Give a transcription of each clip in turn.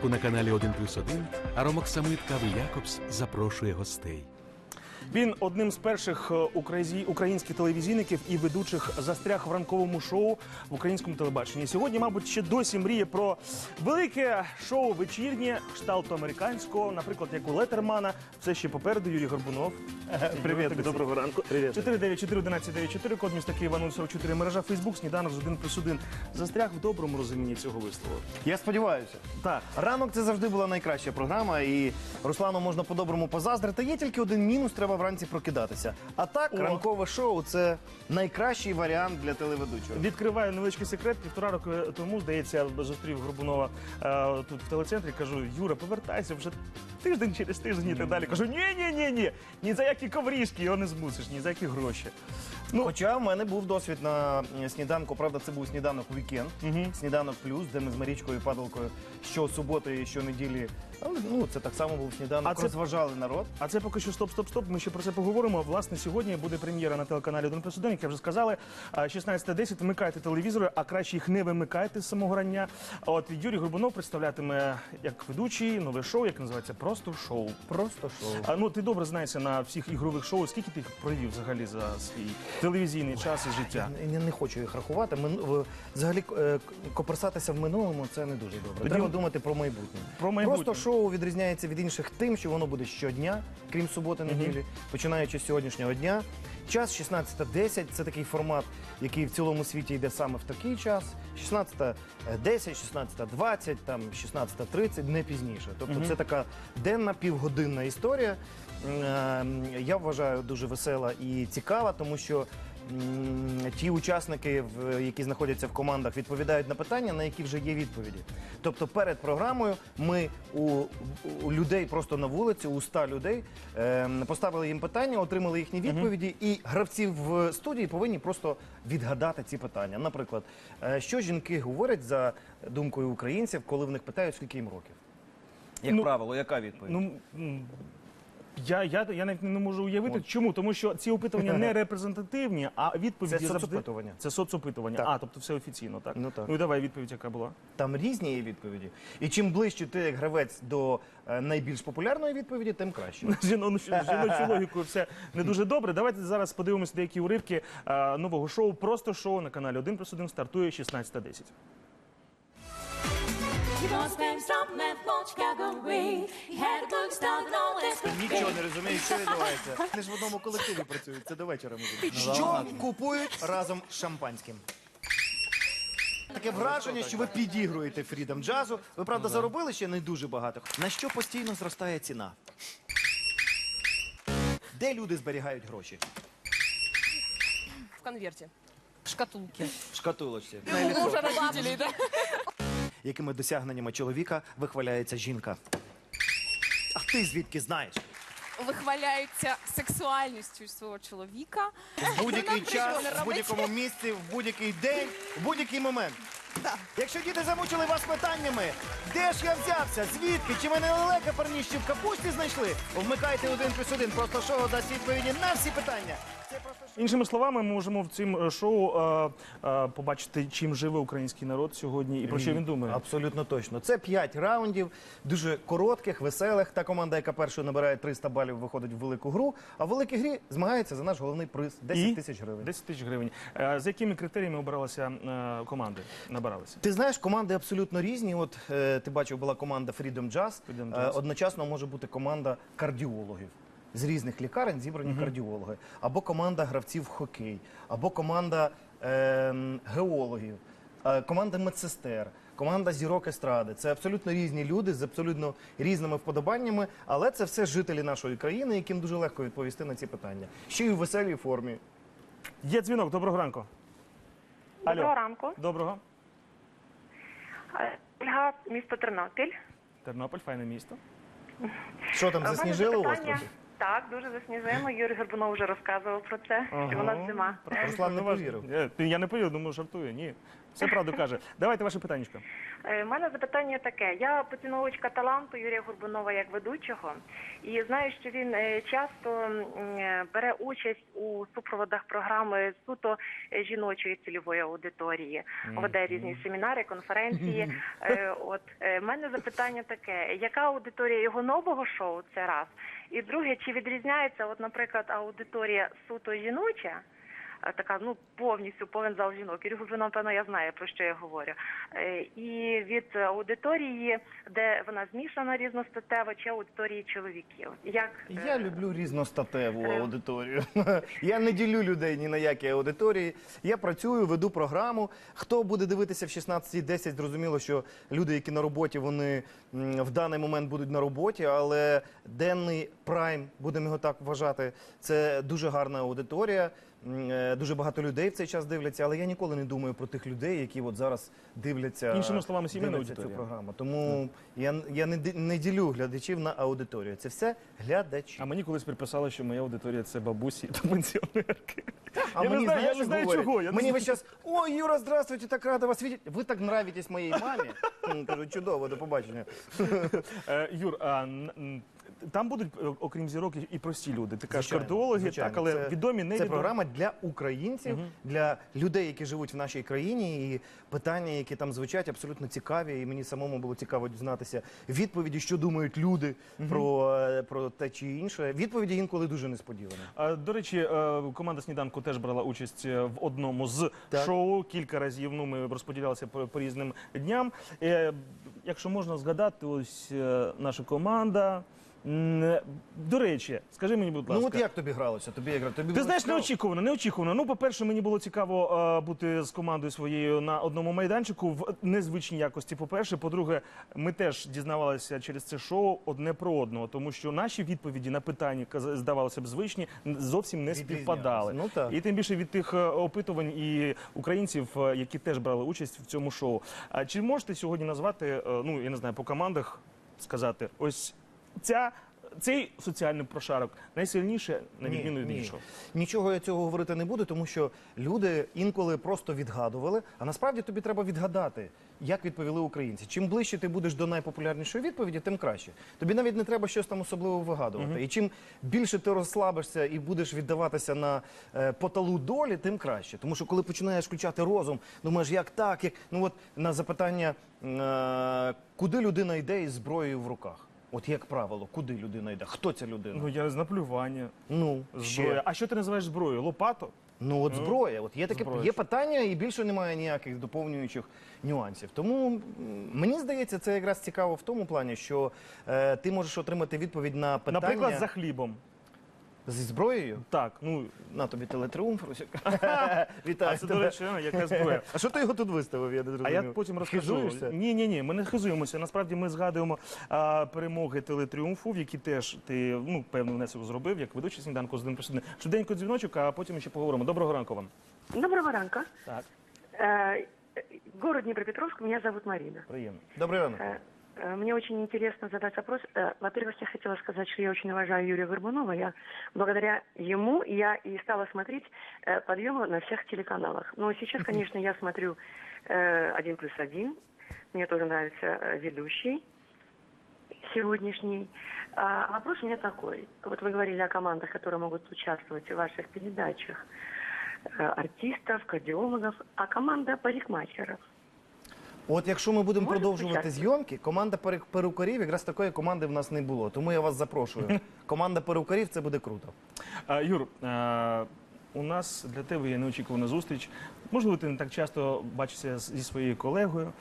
ранку на каналі 1 плюс 1 Аромок Самит Кави Якобс запрошує гостей. Він одним з перших е, українських телевізійників і ведучих застряг в ранковому шоу в українському телебаченні. Сьогодні, мабуть, ще досі мріє про велике шоу вечірнє кшталту американського, наприклад, як у Летермана. Це ще попереду Юрій Горбунов. Привіт, доброго ранку. Привіт. 494-1194, код міста Києва 044, мережа Фейсбук, сніданок з 1 плюс 1. Застряг в доброму розумінні цього вислову. Я сподіваюся. Так. Ранок це завжди була найкраща програма, і Руслану можна по-доброму позаздрити. Є тільки один мінус, треба вранці прокидатися. А так, О. ранкове шоу це найкращий варіант для телеведучого. Відкриваю невеличкий секрет. Півтора року тому, здається, я зустрів Горбунова е, тут в телецентрі. Кажу, Юра, повертайся вже тиждень через тиждень і так далі. Кажу, ні, ні, ні, ні, ні за які коврішки його не змусиш, ні за які гроші. Ну, Хоча в мене був досвід на е, сніданку, правда, це був сніданок вікенд, сніданок плюс, де ми з Марічкою Падалкою щосуботи і щонеділі. Але ну це так само був сніданок. А це- розважали народ. А це поки що стоп, стоп, стоп. Ми ще про це поговоримо. Власне, сьогодні буде прем'єра на телеканалі 1 плюс 1, як я вже сказали. А, 16.10. Вмикайте телевізори, а краще їх не вимикайте з самого рання. От Юрій Горбунов представлятиме як ведучий нове шоу, яке називається Просто шоу. Просто шоу. А ну ти добре знаєшся на всіх ігрових шоу. Скільки ти їх провів взагалі за свій телевізійний час і життя? Я не хочу їх рахувати. Мин... в- Взагалі е, к- коперсатися в минулому це не дуже добре. Тоді Треба думати про майбутнє. Про майбутнє. Просто шоу відрізняється від інших тим, що воно буде щодня, крім суботи, неділі, починаючи з сьогоднішнього дня. Час 16.10 – це такий формат, який в цілому світі йде саме в такий час. 16.10, 16.20, там 16.30, не пізніше. Тобто це така денна півгодинна історія. М, е, Я вважаю дуже весела і цікава, тому що ті учасники, які знаходяться в командах, відповідають на питання, на які вже є відповіді. Тобто перед програмою ми у, людей просто на вулиці, у 100 людей, ем, поставили їм питання, отримали їхні відповіді, і гравці в студії повинні просто відгадати ці питання. Наприклад, е, що жінки говорять за думкою українців, коли в них питають, скільки їм років? Як Ну, правило, яка відповідь? Ну я, я, я навіть не можу уявити, чому, тому що ці опитування не репрезентативні, а відповіді Це завжди... соцопитування. Це соцопитування. Так. А, тобто все офіційно, так? Ну, так. Ну і давай відповідь, яка була. Там різні є відповіді. І чим ближче ти як гравець до е, найбільш популярної відповіді, тим краще. Жіно- Жіночою логікою все не дуже добре. Давайте зараз подивимося деякі уривки е, нового шоу. Просто шоу на каналі 1 плюс 1 стартує 16.10. Нічого не розумію, що відбувається. Вони ж в одному колективі працюють. Це до вечора може. Що купують разом з шампанським? Таке враження, що ви підігруєте фрідом джазу. Ви правда заробили ще не дуже багато. На що постійно зростає ціна? Де люди зберігають гроші? в конверте. В шкатулке. В шкатулочці. У мужа родителей, да? Якими досягненнями чоловіка вихваляється жінка? А ти звідки знаєш? Вихваляються сексуальністю свого чоловіка. В будь-який час, в будь-якому місці, в будь-який день, в будь-який момент. Якщо діти замучили вас питаннями, де ж я взявся, звідки, чи мене лелека парніщі в капусті знайшли, вмикайте один плюс один, просто шоу дасть відповіді на всі питання. Це просто. Іншими словами, ми можемо в цім е, шоу е, е, побачити, чим живе український народ сьогодні і про що він думає. Абсолютно точно. Це 5 раундів, дуже коротких, веселих. Та команда, яка першою набирає 300 балів, виходить в велику гру. А в великій грі змагається за наш головний приз 10 І? тисяч гривень. 10 тисяч гривень. Е, За якими критеріями обиралися е, команди? Набиралися? Ти знаєш, команди абсолютно різні. От е, ти бачив, була команда Freedom Jazz. Freedom Е, Jazz. одночасно може бути команда кардіологів. З різних лікарень зібрані кардіологи, або команда гравців в хокей, або команда ем, геологів, е, команда медсестер, команда зірок естради. Це абсолютно різні люди з абсолютно різними вподобаннями, але це все жителі нашої країни, яким дуже легко відповісти на ці питання. Ще й у веселій формі. Є дзвінок, доброго ранку. Доброго ранку. Доброго. Е, Ольга, місто Тернопіль. Тернопіль, файне місто. Що там засніжили засніжило у вас запитання. трохи? Так, дуже засніжимо. Юрій Горбунов вже розказував про це, що у нас зима. Руслан не Ну, повірив. Я, я не повірив, думаю, жартує. Ні. Все правду каже. Давайте ваше питаннячко. У мене запитання таке. Я поціновувачка таланту Юрія Горбунова як ведучого, і знаю, що він е, часто е, бере участь у супроводах програми суто е, жіночої цільової аудиторії, веде різні семінари, конференції. Е, От мене запитання таке: яка аудиторія його нового шоу? Це раз. І друге, чи відрізняється, от, наприклад, аудиторія суто жіноча? Е, така ну повністю повен зал жінок. Юрій Губин, напевно, я знаю про що я говорю. Е, І від аудиторії, де вона змішана різностатева, чи аудиторії чоловіків. Як Я е, люблю різностатеву аудиторію. Я не ділю людей ні на які аудиторії. Я працюю, веду програму. Хто буде дивитися в 16.10, зрозуміло, що люди, які на роботі, вони в даний момент будуть на роботі, але денний прайм, будемо його так вважати, це дуже гарна аудиторія. Е, Дуже багато людей в цей час дивляться, але я ніколи не думаю про тих людей, які от зараз дивляться, Іншими словами, сімейна дивляться цю аудиторія. програму. Тому я, я не, не ділю глядачів на аудиторію. Це все глядачі. А мені колись приписали, що моя аудиторія це бабусі та пенсіонерки. А Я не мені знаю, я не що знаю говорять? чого, я не Мені знаю. весь час, ой, Юра, здравствуйте, так рада вас видеть. Ви так нравитесь моїй мамі. М, Кажу, чудово, до побачення. Е, Юр, а н- н- там будуть, е, окрім зірок, і- і прості люди. Ти кажеш, Звичайно, кардіологи, звичайно. так, але Це- відомі, не Це відомі. програма для українців, для людей, які живуть в нашій країні. І питання, які там звучать, абсолютно цікаві. І мені самому було цікаво дізнатися відповіді, що думають люди про, е, про те чи інше. Відповіді інколи дуже несподівані. А, До речі, е, команда сніданку теж брала участь е, в одному з Так. шоу кілька разів. Ну, ми розподілялися по, по різним дням. Якщо можна згадати, ось наша команда. М, До речі, скажи мені, будь ласка. Ну от як тобі гралося? Тобі як гра- тобі Ти було знаєш, цікаво? неочікувано, неочікувано. Ну, по-перше, мені було цікаво е, бути з командою своєю на одному майданчику в незвичній якості. По-перше, по-друге, ми теж дізнавалися через це шоу одне про одного, тому що наші відповіді на питання каз- здавалося б звичні, н- зовсім не Відрізнялися. співпадали. Ну, так. І тим більше від тих е, опитувань і українців, е, які теж брали участь в цьому шоу. А чи можете сьогодні назвати, е, ну я не знаю, по командах сказати, ось ця. Цей соціальний прошарок найсильніше на відміну від іншого. Нічого я цього говорити не буду, тому що люди інколи просто відгадували. А насправді тобі треба відгадати, як відповіли українці. Чим ближче ти будеш до найпопулярнішої відповіді, тим краще. Тобі навіть не треба щось там особливо вигадувати. І чим більше ти розслабишся і будеш віддаватися на е, поталу долі, тим краще. Тому що коли починаєш включати розум, думаєш, як так, як ну от на запитання, е, куди людина йде із зброєю в руках. От як правило, куди людина йде? Хто ця людина? Ну я з наплювання. Ну, Зброя. ще. А що ти називаєш зброєю? Лопату? Ну от зброя, от є таке зброя. є питання, і більше немає ніяких доповнюючих нюансів. Тому м, мені здається, це якраз цікаво в тому плані, що е, ти можеш отримати відповідь на питання Наприклад, за хлібом. зі зброєю. Так, ну На тобі телетріумф, Русик. а Вітаю це до тебе. речі, а, яка зброя. А що ти його тут виставив? Я не А зрозумів. я потім розкажу. Хизуєшся? Ні, ні, ні, ми не хизуємося. Насправді ми згадуємо а, перемоги телетріумфу, в які теж ти ну певний внесок зробив, як ведучий сніданку з один плюс один. Швиденько дзвіночок, а потім ще поговоримо. Доброго ранку вам. Доброго ранка. Так, Э, Город Днепропетровск, меня зовут Марина. приємно. Добрий ранок. Э, э, Мне очень интересно задать вопрос. Э, Во-первых, я хотела сказать, что я очень уважаю Юрия Горбунова. Я благодаря ему я и стала смотреть э, подъемы на всех телеканалах. Но сейчас, конечно, я смотрю э, «Один плюс один». Мне тоже нравится э, ведущий сегодняшний. А вопрос у меня такой. Вот вы говорили о командах, которые могут участвовать в ваших передачах. Э, Артистов, кардиологов, а команда парикмахеров. От якщо ми будемо Можна продовжувати почати? зйомки, команда пере- перукарів, якраз такої команди в нас не було. Тому я вас запрошую. Команда перукарів це буде круто. А, Юр, а, у нас для тебе є неочікувана зустріч. Можливо, ти не так часто бачишся з- зі своєю колегою,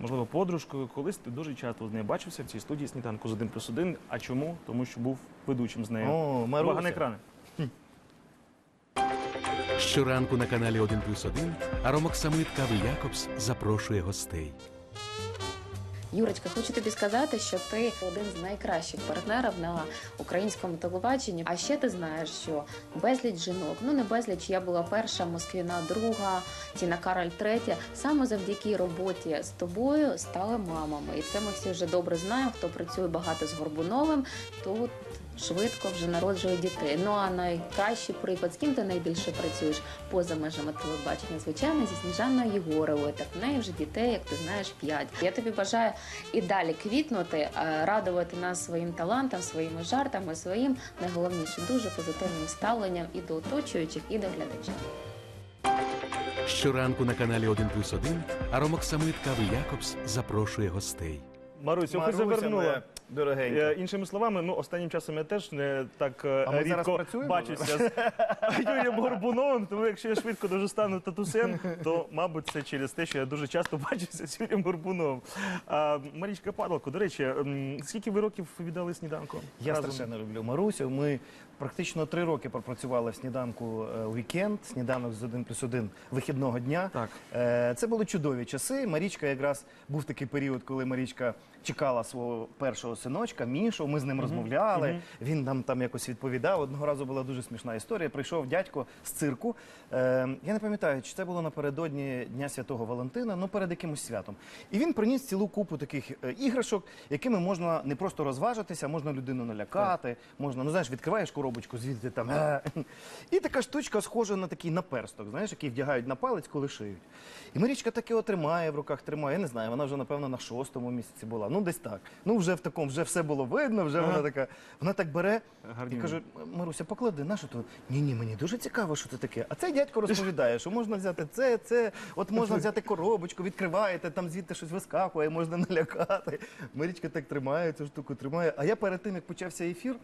можливо, подружкою. Колись ти дуже часто з нею бачився в цій студії сніданку з один плюс один. А чому? Тому що був ведучим з нею. О. Увага на екрани. Щоранку на каналі 1 плюс 1 Аромок Самит Кави Якобс запрошує гостей. Юрочка, хочу тобі сказати, що ти один з найкращих партнерів на українському телебаченні. А ще ти знаєш, що безліч жінок, ну не безліч, я була перша, Москвіна друга, Тіна Кароль третя. Саме завдяки роботі з тобою стали мамами. І це ми всі вже добре знаємо. Хто працює багато з Горбуновим, то швидко вже народжує дітей. Ну а найкращий приклад, з ким ти найбільше працюєш поза межами телебачення, звичайно, зі Сніжаною Єгоровою. Так в неї вже дітей, як ти знаєш, п'ять. Я тобі бажаю і далі квітнути, е, радувати нас своїм талантом, своїми жартами, своїм найголовніше дуже позитивним ставленням і до оточуючих, і до глядачів. Щоранку на каналі 1 плюс 1 Аромоксамит Кави Якобс запрошує гостей. Марусю, Маруся завернула. Моя дорогенька. Е, Іншими словами, ну останнім часом я теж не так е, А ми зараз рідко працюємо? бачуся з Юрієм Горбуновим. Тому якщо я швидко дуже стану татусем, то мабуть це через те, що я дуже часто бачуся з Юрієм Горбуновим. А, Марічка Падалко, до речі, м, скільки ви років віддали сніданку? Я разом? страшенно люблю Марусю. Ми практично три роки пропрацювали в сніданку е, вікенд, сніданок з 1 плюс 1 вихідного дня. Так. Е, Це були чудові часи. Марічка якраз був такий період, коли Марічка чекала свого першого синочка, Мішу. Ми з ним розмовляли. Він нам там якось відповідав. Одного разу була дуже смішна історія. Прийшов дядько з цирку. Е, Я не пам'ятаю, чи це було напередодні Дня Святого Валентина, ну перед якимось святом. І він приніс цілу купу таких е, іграшок, якими можна не просто розважитися, можна людину налякати, можна, ну знаєш, відкриваєш коробочку, звідти там. е. І така штучка схожа на такий наперсток, знаєш, який вдягають на палець, коли шиють. І Марічка таке отримає в руках, тримає. Я не знаю, вона вже напевно на шостому місяці була. Ну десь так. Ну вже в такому, вже все було видно, вже вона така. Вона так бере і Гарнюня. каже: Маруся, поклади, на що то? Ні, ні, мені дуже цікаво, що це таке. А цей дядько розповідає, що можна взяти це, це, от можна взяти коробочку, відкриваєте, там звідти щось вискакує, можна налякати. Марічка так тримає цю штуку, тримає. А я перед тим, як почався ефір.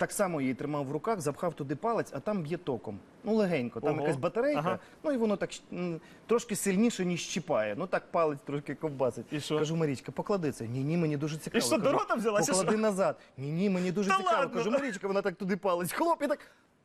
Так само її тримав в руках, запхав туди палець, а там б'є током. Ну легенько. Там Ого. якась батарейка, Ага. ну і воно так м, трошки сильніше, ніж щіпає. Ну так палець трошки ковбасить. І що? Кажу, Марічка, поклади це. Ні, ні, мені дуже цікаво. І що, до рота взялася, Поклади що? назад. Ні, ні, мені дуже Та цікаво. ладно? Кажу, Марічка, вона так туди палець. Хлоп, і так.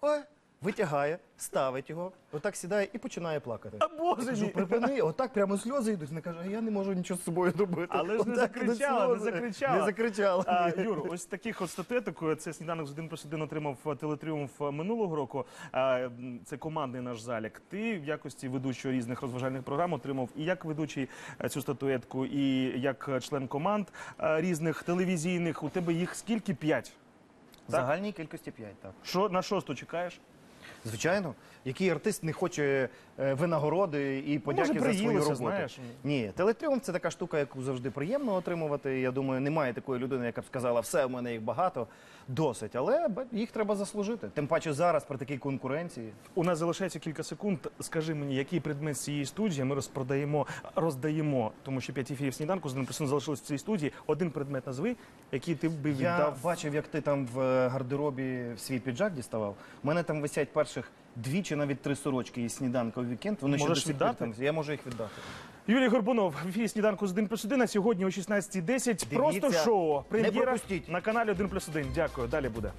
Ой, витягає, ставить його, отак сідає і починає плакати. А боже Кажу, мій! припини, отак прямо сльози йдуть. Вона каже, а я не можу нічого з собою робити. Але ж не Отак ідуть закричала, не сльози. закричала. Не закричала. А. Юр, ось таких от статуеток, це сніданок з 1 плюс 1 отримав е, телетріумф е, минулого року. А, м, Це командний наш залік. Ти в якості ведучого різних розважальних програм отримав і як ведучий е, цю статуетку, і як е, член команд е, різних телевізійних. У тебе їх скільки? П'ять. Загальній кількості 5, так. Що на шосту чекаєш? Звичайно, який артист не хоче е, винагороди і подяки за свою роботу. знаєш. Ні, телетріумф це така штука, яку завжди приємно отримувати. Я думаю, немає такої людини, яка б сказала, все, в мене їх багато, досить. Але б- їх треба заслужити. Тим паче зараз при такій конкуренції. У нас залишається кілька секунд. Скажи мені, який предмет з цієї студії ми розпродаємо, роздаємо, тому що п'ять ефірів сніданку з 1 плюс 1 залишилось в цій студії. Один предмет назви, який ти би Я віддав. бачив, як ти там в е, гардеробі свій піджак діставав. У мене там висять перших дві чи навіть три сорочки і сніданка в вікенд. Вони ще Можеш сих пір віддати? там. Я можу їх віддати. Юрій Горбунов в ефірі сніданку з 1 плюс 1, а сьогодні о 16.10. Просто Дивіться, шоу. не Прем'єра пропустіть. на каналі 1 плюс 1. Дякую. Далі буде.